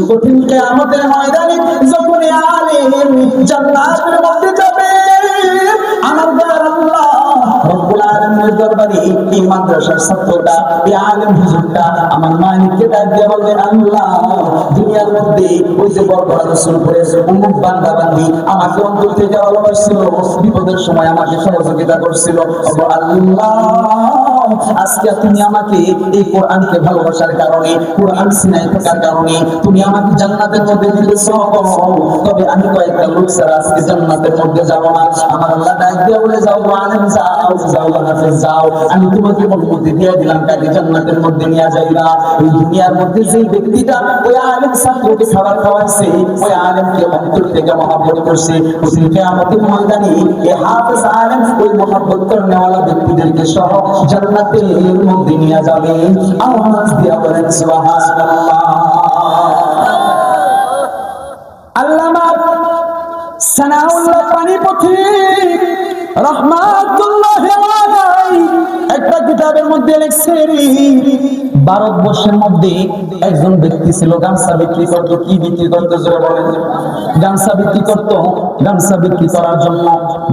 কঠিন কিয়ামতের ময়দানে যখন আলেম জান্নাতের দরবারে এই মাদ্রাসার ছাত্রটা এই আলেম হুজুরটা আমার মালিককে ডাক দিয়ে বলবে আল্লাহ, দুনিয়ার মধ্যে ওই যে বড় রসুল করে উমুক বান্দা বান্দি আমাকে অন্তর থেকে ভালোবাসছিল বিপদের সময় আমাকে সহযোগিতা করছিল। আল্লাহ, আজকে তুমি আমাকে এই কোরআনকে ভালোবাসার কারণে, কোরআন সিনাই থাকার কারণে, তুমি আমাকে জান্নাতের মধ্যে দিয়েছ। তবে আমি কয়েকটা লোক ছাড়া আজকে জান্নাতের মধ্যে যাব না। আমার আল্লাহ ডাক দিয়ে বলে, যাও আলেম যাও যাও যাও। আমি তোমাকে অনুমতি দিয়ে দিলাম কাকে জান্নাতের মধ্যে নিয়ে যাইবা। এই দুনিয়ার মধ্যে যে ব্যক্তিটা ওই আলেম ছাত্রকে খাবার খাওয়াইছে, ওই আলেমকে অন্তর থেকে মহাব্বত করছে। ওই কিয়ামতের ময়দানে এই হাফেজ আলেম ওই মহাব্বত করনেওয়ালা ব্যক্তিদেরকে সহ জান্নাতের মধ্যে নিয়ে যাবে। আওয়াজ দিয়া বলেন, সুবহানাল্লাহ। আল্লামা সানাউল্লাহ পানিপথি রহমাতুল্লাহ একটা কিতাবের মধ্যে লিখছে ভারতবর্ষের মধ্যে একজন ব্যক্তি ছিল গামছা বিক্রি করতো কি বিক্রি করতো জোরে বলেন গামছা বিক্রি করতো গামছা বিক্রি করার জন্য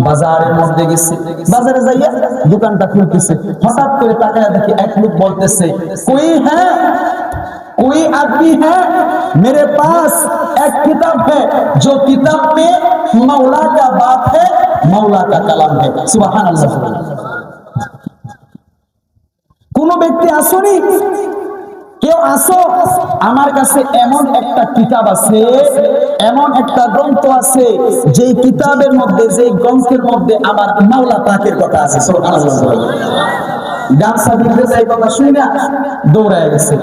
বাজারের মধ্যে গেছে বাজারে যাইয়া দোকানটা খুলতেছে হঠাৎ করে তাকায় দেখে এক লোক বলতেছে কই হ্যাঁ कोई आदमी है मेरे पास एक किताब है जो किताब में मौला का बात है मौला का कलाम है सुबहान अल्लाह কোন ব্যক্তি আসনি? কেউ আসো? আমার কাছে এমন একটা কিতাব আছে, এমন একটা গ্রন্থ আছে যে কিতাবের মধ্যে যে গ্রন্থের মধ্যে আমার মাওলা পাকের কথা আছে। গামছা বিক্রেতা এই কথা শুনি না, দৌড়ায় গেছে।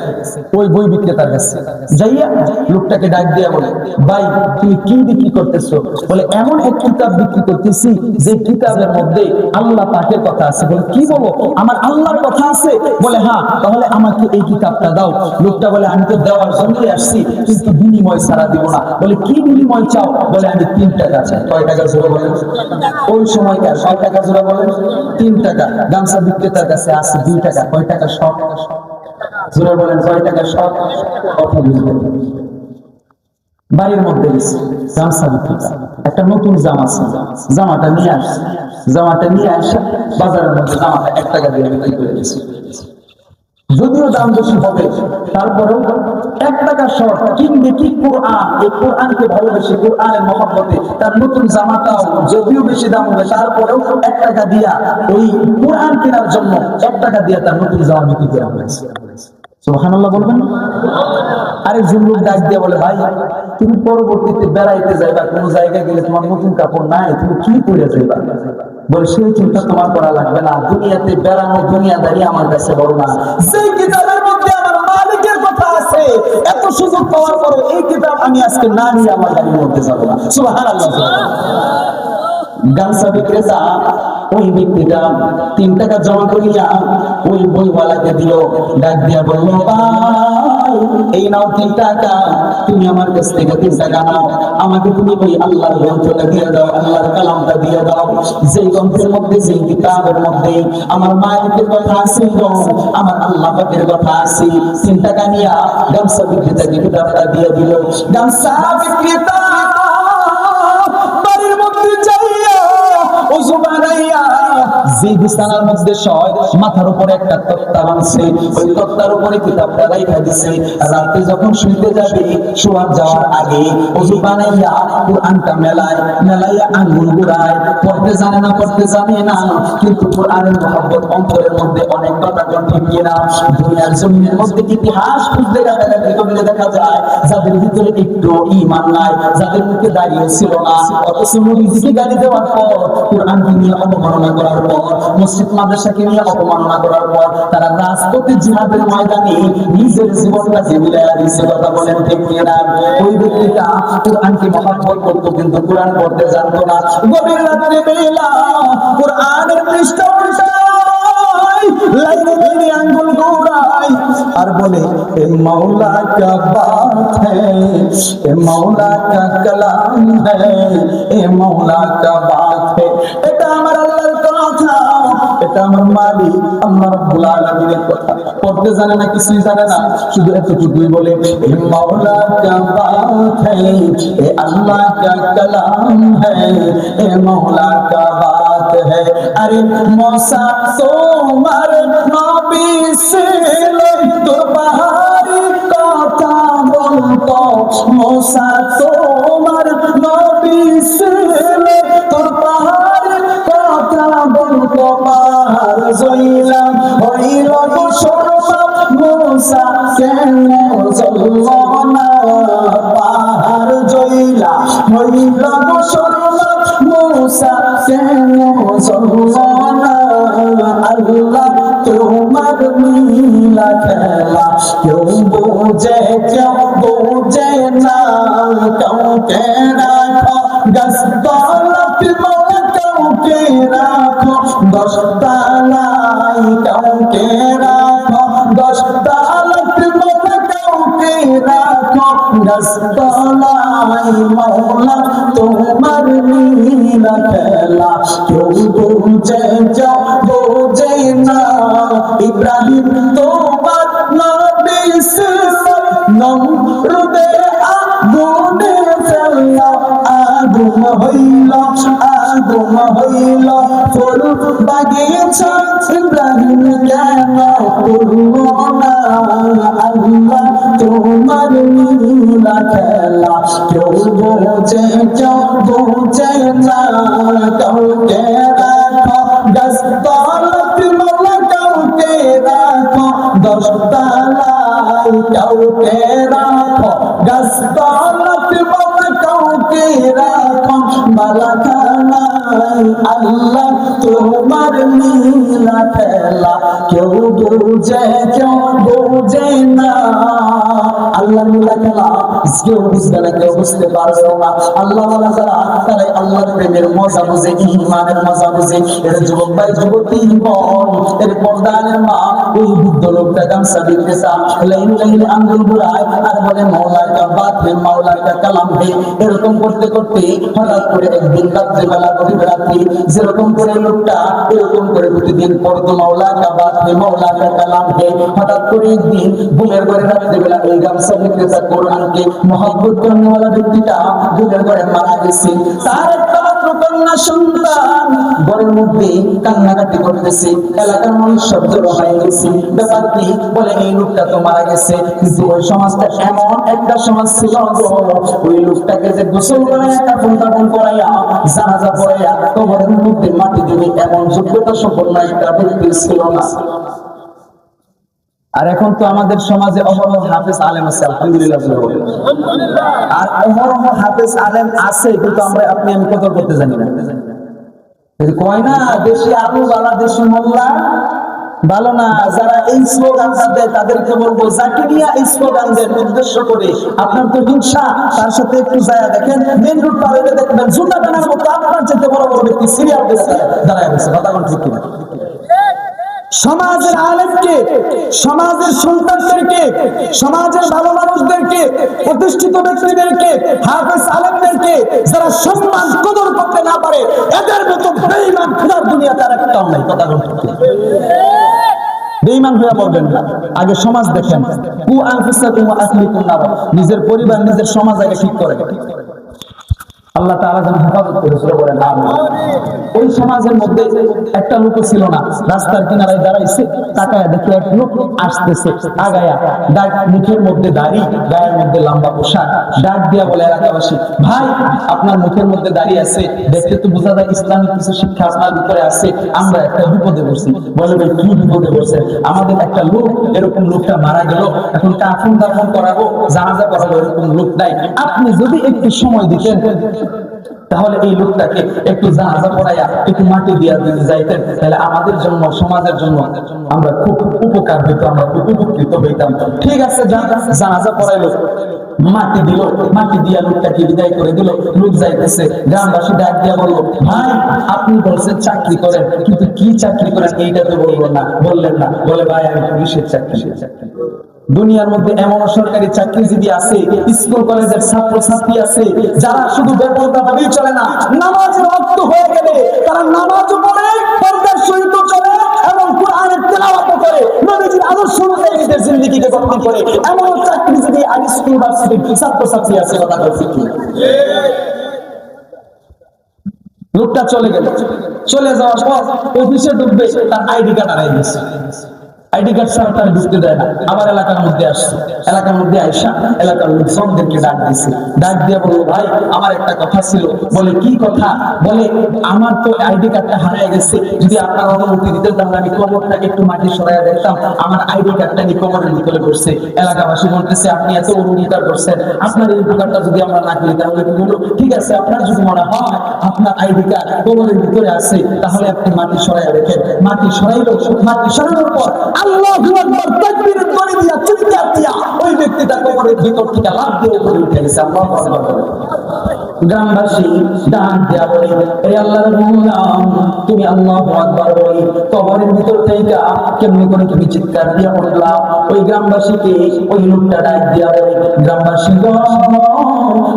ওই বই বিক্রেতার কাছে যাইয়া লোকটাকে ডাক দিয়া বলে, ভাই, তুমি কি বিক্রি করতেছো। বলে, এমন এক কিতাব বিক্রি করতেছি, যে কিতাবের মধ্যে আল্লাহ পাকের কথা আছে। বলে, কি বলো? আমার আল্লাহর কথা আছে? বলে হ্যাঁ তাহলে আমাকে এই কিতাবটা দাও। লোকটা বলে, আমি তো দেওয়ার জন্যই আসছি, কিন্তু বিনিময় ছাড়া দিব না। বলে, কি বিনিময় চাও? বলে, আমি তিন টাকা চাই। কয় টাকা জোরে বলেন? ওই সময়কার ছয় টাকা জোরে বলেন? তিন টাকা। গামছা বিক্রেতার কাছে আছে দুই টাকা, কয় টাকা সব জোরে বলেন টাকা সব কথা বুঝবেন বাড়ির মধ্যে একটা নতুন জামা ছিল জামাটা নিয়ে আস জামাটা নিয়ে আসে, বাজারের মধ্যে জামাটা এক টাকা দিয়ে যদিও দাম বেশি হবে, তারপরেও এক টাকা শর্ট কিনবে কি কোরআন। এই কোরআনকে ভালোবেসে, কোরআনের তার নতুন যদিও বেশি দাম হবে, তারপরেও এক টাকা দিয়া ওই কোরআন কেনার জন্য এক টাকা দিয়া তার নতুন জামা বিক্রি করা হয়েছে। ডাক দিয়ে বলে, ভাই, তুমি পরবর্তীতে বেড়াইতে যাইবা, কোন জায়গায় গেলে তোমার নতুন কাপড় নাই, তুমি কি করে যাইবা? বলে, সেই চিন্তা তোমার করা লাগবে না। দুনিয়াতে বেড়ানো দুনিয়াদারি আমার কাছে বড় না। এত সুযোগ পাওয়ার পরে এই কিতাব আমি আজকে না নিয়ে আমার গাড়ির মধ্যে যাব না। সুবহানাল্লাহ গামছা বিক্রেতা ওই ব্যক্তিটা তিন টাকা জমা করিয়া ওই বইওয়ালাকে দিল, ডাক দিয়া বলল ভাই এই নাও তিন টাকা। তুমি আমার কাছ থেকে তিন টাকা নাও। আমাকে তুমি ওই আল্লাহর গ্রন্থটা দিয়ে দাও, আল্লাহর কালামটা দিয়ে দাও। যেই গ্রন্থের মধ্যে, যেই কিতাবের মধ্যে আমার মায়ের কথা আছে আমার আল্লাহ পাকের কথা আছে। তিন টাকা নিয়া গামছা বিক্রেতাকে কিতাবটা দিয়ে দিল। গামছা বিক্রেতা, বাড়ির মধ্যে যাইয়া ওযু বানাইয়া যে বিছানার মধ্যে শয় মাথার উপরে একটা তক্তা বানছে। ওই তক্তার উপরে কিতাবটা রাইখা দিছে। রাতে যখন শুইতে যাবে, শোয়ার যাওয়ার আগে ওযু বানাইয়া কোরআনটা মেলায়, মেলাইয়া আঙ্গুল গুড়ায় পড়তে জানে না, পড়তে জানে না, কিন্তু কোরআনের মহব্বত অন্তরের মধ্যে অনেক কথা ঠিক কিনা। দুনিয়ার জমিনের মধ্যে ইতিহাস খুঁজতে কাটাকাটি করলে দেখা যায়, যাদের ভিতরে একটু ইমান নাই, যাদের মুখে দাঁড়িয়ে ছিল না। অথচ নবীজিকে গালি দেওয়ার পর কোরআনকে নিয়ে অপমাননা করার পর মসজিদ মাদ্রাসাকে নিয়ে অপমাননা করার পর তারা রাজপথে জিহাদের ময়দানে নিজের মিলাইয়া দিচ্ছে কথা বলেন ঠিক ওই ব্যক্তিটা কোরআনকে করতো, কিন্তু কোরআন পড়তে জানতো না। গভীর রাত্রে কোরআনের পৃষ্ঠা আর বলে, এ মৌলা কা বাত এ মৌলা কা এ মৌলা কা বাত এটা আমার এটা আমার মালিক, আল্লাহ রাব্বুল আলামিনের কথা। পড়তে জানে না, কিছুই জানে না। শুধু এতটুকুই বলে এ মাওলা কা বাত আরে মৌসা তোমার নবী কথা বলতো। মৌসা তোমার নবী পাহাড় জইলা হইল সরবা মৌসা কেন জল্ল না আল্লাহ তোমার নীলা খেলা কেউ বোঝে কেউ বোঝে না কাউকে রাখো গাছতলাত মনে কাউকে রাখো দশতলাই রাখো গাছতলাই মৌলা তোমার নীলা খেলা। কেউ বোঝে কেউ বোঝে না, ইব্রাহিম তোমার নবী নমরুদের আগুনে ফেলা। আগুন হইল আগুন হইল ফুল বাগিচা ইব্রাহিম কেন করল না আল্লাহ তোমার নীলা খেলা কেউ বোঝে কেউ বোঝে না কাউকে রাখো গাছতলাত মালা কাউকে রাখো দশতলাই কাউকে রাখো গাছতলাত মালা কাউকে রাখো মালাখানাই আল্লাহ তোমার নীলা খেলা কেউ বুঝে কেউ বোঝে বুঝতে না। আল্লাহ যারা তারাই আল্লাহর প্রেমের মজা বুঝে, ইমানের মজা বুঝে। এর যুবক ভাই, যুবতী এর পর্দানের মা, ওই লোকটা গামছা এরকম করতে করতে হঠাৎ করে একদিন করে এরকম করে মাওলা কালাম হঠাৎ করে একদিন কোরআনকে মহব্বত ব্যক্তিটা ঘরে মারা গেছে। তার একটা মাত্র কন্যা সন্তান, ঘরের মধ্যে কান্নাকাটি করতেছে, এলাকার মানুষ সব জড়ো হয়ে গেছে। ব্যাপার কি? বলে, এই লোকটা তো মারা গেছে। ওই সমাজটা এমন একটা সমাজ ছিল ওই লোকটাকে যে গোসল করে করাইয়া জানাজা পড়াইয়া কবরের মধ্যে মাটি দিবে, এমন যোগ্যতা সম্পন্ন একটা ব্যক্তি ছিল না। আর এখন তো আমাদের সমাজে অহরহ হাফেজ আলেম আছে, আলহামদুলিল্লাহ। আর অহরহ হাফেজ আলেম আছে, কিন্তু আমরা আপনি আমি কত করতে জানি না কয় না, দেশি আলু বালা, দেশি মোল্লা, ভালো না, যারা এই দেয়, তাদেরকে বলব, যাকে নিয়ে এই স্লোগান উদ্দেশ্য করে, আপনার তো হিংসা, তার সাথে একটু যায় দেখেন, মেন রোড পার হইলে দেখবেন জুতা টানার মতো আপনার যেতে বড় বড় ব্যক্তি সিরিয়াল দাঁড়ায় কথা ঠিক কিনা সমাজের আলেমকে, সমাজের সন্তানদেরকে সমাজের ভালো মানুষদেরকে, প্রতিষ্ঠিত ব্যক্তিদেরকে, হাফেজ আলেমদেরকে যারা সম্মান কদর করতে না পারে, এদের মতো বেঈমান খোদার দুনিয়া তার একটাও নাই, কথা বলতে বেঈমান হয়ে পড়বেন না। আগে সমাজ দেখেন। কু আনফুসাকুম ওয়া আহলিকুম নার। নিজের পরিবার, নিজের সমাজ আগে ঠিক করে। আল্লাহ তাআলা যেন হেফাজত করে সুরে বলেন আমিন। ওই সমাজের মধ্যে একটা লোক ছিল না রাস্তার কিনারায় দাঁড়াইছে তাকায় দেখে এক লোক আসতেছে আগায়া ডাক মুখের মধ্যে দাড়ি গায়ের মধ্যে লম্বা পোশাক ডাক দিয়া বলে এলাকাবাসী ভাই আপনার মুখের মধ্যে দাঁড়িয়ে আছে দেখতে তো বোঝা যায় ইসলামিক কিছু শিক্ষা আপনার ভিতরে আছে আমরা একটা বিপদে পড়ছি। বলে ভাই কি বিপদে পড়ছে আমাদের একটা লোক এরকম লোকটা মারা গেল এখন কাফন দাফন করাবো জানাজা করাবো এরকম লোক নাই। আপনি যদি একটু সময় দিতেন তাহলে এই লোকটাকে একটু জানাজা পড়াইয়া একটু মাটি দিয়া দিতে যাইতেন, তাহলে আমাদের জন্য, সমাজের জন্য আমরা খুব উপকার হইতো, আমরা খুব উপকৃত হইতাম। ঠিক আছে জানাজা পড়াইলো, মাটি দিল, মাটি দিয়া লোকটাকে বিদায় করে দিল, লোক যাইতেছে, গ্রামবাসী ডাক দিয়া বলল, ভাই, আপনি বলছেন চাকরি করেন, কিন্তু কি চাকরি করেন এইটা তো বলব না, বললেন না। বলে, ভাই, আমি পুলিশের চাকরি চাকরি দুনিয়ার মধ্যে এমন সরকারি চাকরিজীবী আছে, স্কুল কলেজের ছাত্র ছাত্রী আছে, যারা শুধু বেপরদা ভাবেই চলে না নামাজের রক্ত হয়ে গেলে তারা নামাজ পড়ে, পর্দার সহিত চলে দাওয়াত করে, নবীজির আদর্শ অনুযায়ী নিজের জিন্দেগিকে গঠন করে। এমন চাকরিজীবী আর স্কুল ভার্সিটির ছাত্রছাত্রী আছে, কথা বলছি লোকটা চলে গেল। চলে যাওয়ার পর অফিসে ঢুকবে, তার আইডি কার্ড হারাই গেছে আইডি কার্ড ছাড়া তার ঢুকতে দেয় না। আমার এলাকার মধ্যে আসছে। এলাকার মধ্যে আইসা এলাকার লোকজনদেরকে ডাক দিছে। ডাক দিয়ে বলল, ভাই, আমার একটা কথা ছিল। বলে, কি কথা? বলে, আমার তো আইডি কার্ডটা হারিয়ে গেছে। যদি আপনার অনুমতি দিতেন, তাহলে আমি কবরটাকে একটু মাটি সরাইয়া দেখতাম। আমার আইডি কার্ডটা নিয়ে কবরের ভিতরে করছে এলাকাবাসী বলতেছে, আপনি এত অঙ্গীকার করছেন। আপনার এই উপকারটা যদি আমরা না করি, তাহলে কি বলব ঠিক আছে, আপনার যদি মনে হয় আপনার আইডি কার্ড কবরের ভিতরে আছে, তাহলে আপনি মাটি সরাইয়া দেখেন। মাটি সরাইলো, মাটি সরানোর পর আল্লাহ আকবার তাকবীরের ধ্বনি দিয়া চিৎকার দিয়া, ওই ব্যক্তিটা কবরের ভিতর থেকে লাফ দিয়ে উঠে গেছে। আল্লাহ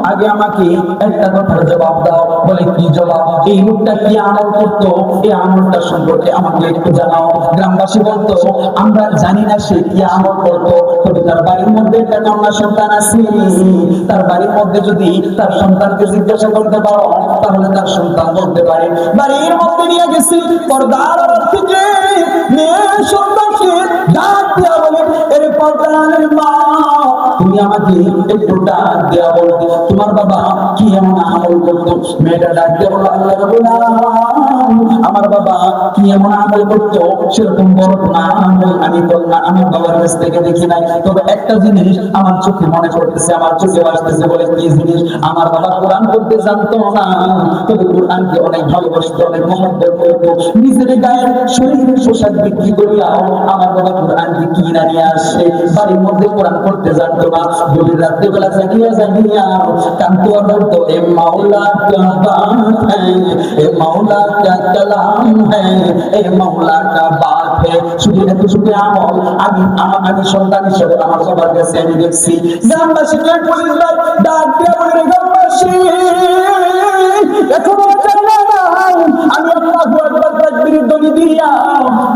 আগে আমাকে একটা কথার জবাব দাও। বলে, কি জবাব? এই লোকটা কি আমল করতো? এই আমলটা সম্পর্কে আমাকে একটু জানাও। গ্রামবাসী বলতো, আমরা জানি না সে কি আমল করতো, তবে তার বাড়ির মধ্যে একটা কন্যা সন্তান আছে। তার বাড়ির মধ্যে যদি তার সন্তানকে জিজ্ঞাসা করতে পারো তাহলে তার সন্তান বলতে পারে। বাড়ির মধ্যে নিয়ে গেছি, পর্দার থেকে মেয়ে সন্তানকে ডাক দেওয়া বলে। এর পর্দার মা আমাকে একটু ডাক দেওয়া তোমার বাবা কি এমন আমল করতো? মেয়েটা ডাক বলো আল্লাহ আমার বাবা কি এমন আমল করতো? সেরকম বড় আমল আমি করলাম আমার বাবার কাছ থেকে দেখি নাই। তবে একটা জিনিস আমার চোখে মনে পড়তেছে, আমার চোখে আসতেছে, বলে কি জিনিস? আমার বাবা কোরআন পড়তে জানতো না। তবে কোরআনকে অনেক ভালোবাসতো, অনেক মহব্বত করতো। নিজের গায়ের শরীরের পোশাক বিক্রি করিয়াও আমার বাবা কোরআনকে কিনা নিয়ে আসে। বাড়ির মধ্যে কোরআন পড়তে জানতো না। গভীর রাত্রিবেলা জাগিয়া জাগিয়া আমি আমার সবার কাছে আমি দেখছি গ্রামবাসী কে পুলিশ ডাক আমি ধ্বনি দিয়া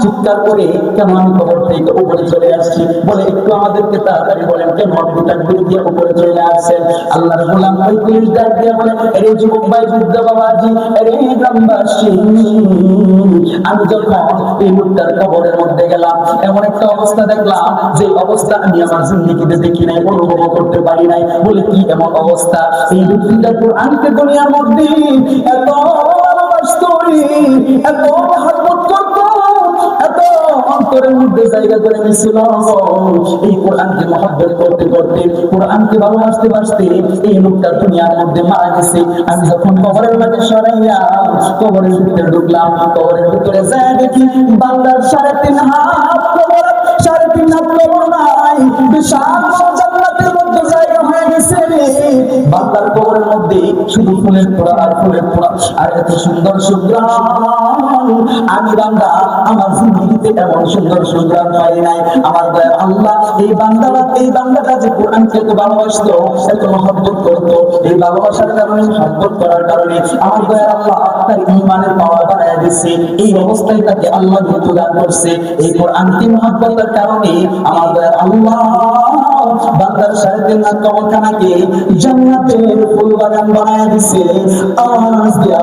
চিৎকার করে আমি কবর থেকে উপরে চলে আসছি? বলে একটু আমাদেরকে তাড়াতাড়ি বলেন, কেন আপনি তাকবীর উপরে চলে আসছেন? আল্লাহর গোলাম ওই পুলিশ ডাক দিয়ে বলে আরে যুবক ভাই, বুদ্ধ বাবাজি আরে গ্রামবাসী, আমি যখন এই লোকটার কবরের মধ্যে গেলাম, এমন একটা অবস্থা দেখলাম যে অবস্থা আমি আমার জিন্দগিতে দেখি নাই, অনুভব করতে পারি নাই। বলে, কি এমন অবস্থা? এই ব্যক্তিটা কোরআনকে দুনিয়ার মধ্যে এত ভালোবাসতো এত মহাব্বত করতো, এত অন্তরের মধ্যে ঢুকলাম, কবরের ভিতরে যায় দেখি সাড়ে তিন হাত সাড়ে তিন হাত কবর নাই। বিশাল জান্নাতের মধ্যে জায়গা হয়ে গেছে। বাংলার কবরের মধ্যে শুধু ফুলের পোড়া আর ফুলের পোড়া আর এত সুন্দর সুগ্রাম। আমি বান্দা, আমার জিন্দগিতে এমন সুন্দর সুগ্রাম পাই নাই। আমার দয়া আল্লাহ, এই বান্দারা এই বান্দাটা যে কোরআনকে এত ভালোবাসতো, এত মহব্বত করতো। এই ভালোবাসার কারণে, মহব্বত করার কারণে আমার দয়া আল্লাহ তার ইমানের পাওয়ার বাড়ায় দিচ্ছে এই অবস্থায় তাকে আল্লাহ মৃত্যু দান করছে। এই কোরআনকে মহব্বতের কারণে? আমাদের আল্লাহ, বান্দার ফুল বাগান বানায় দিছে আওয়াজ দিয়া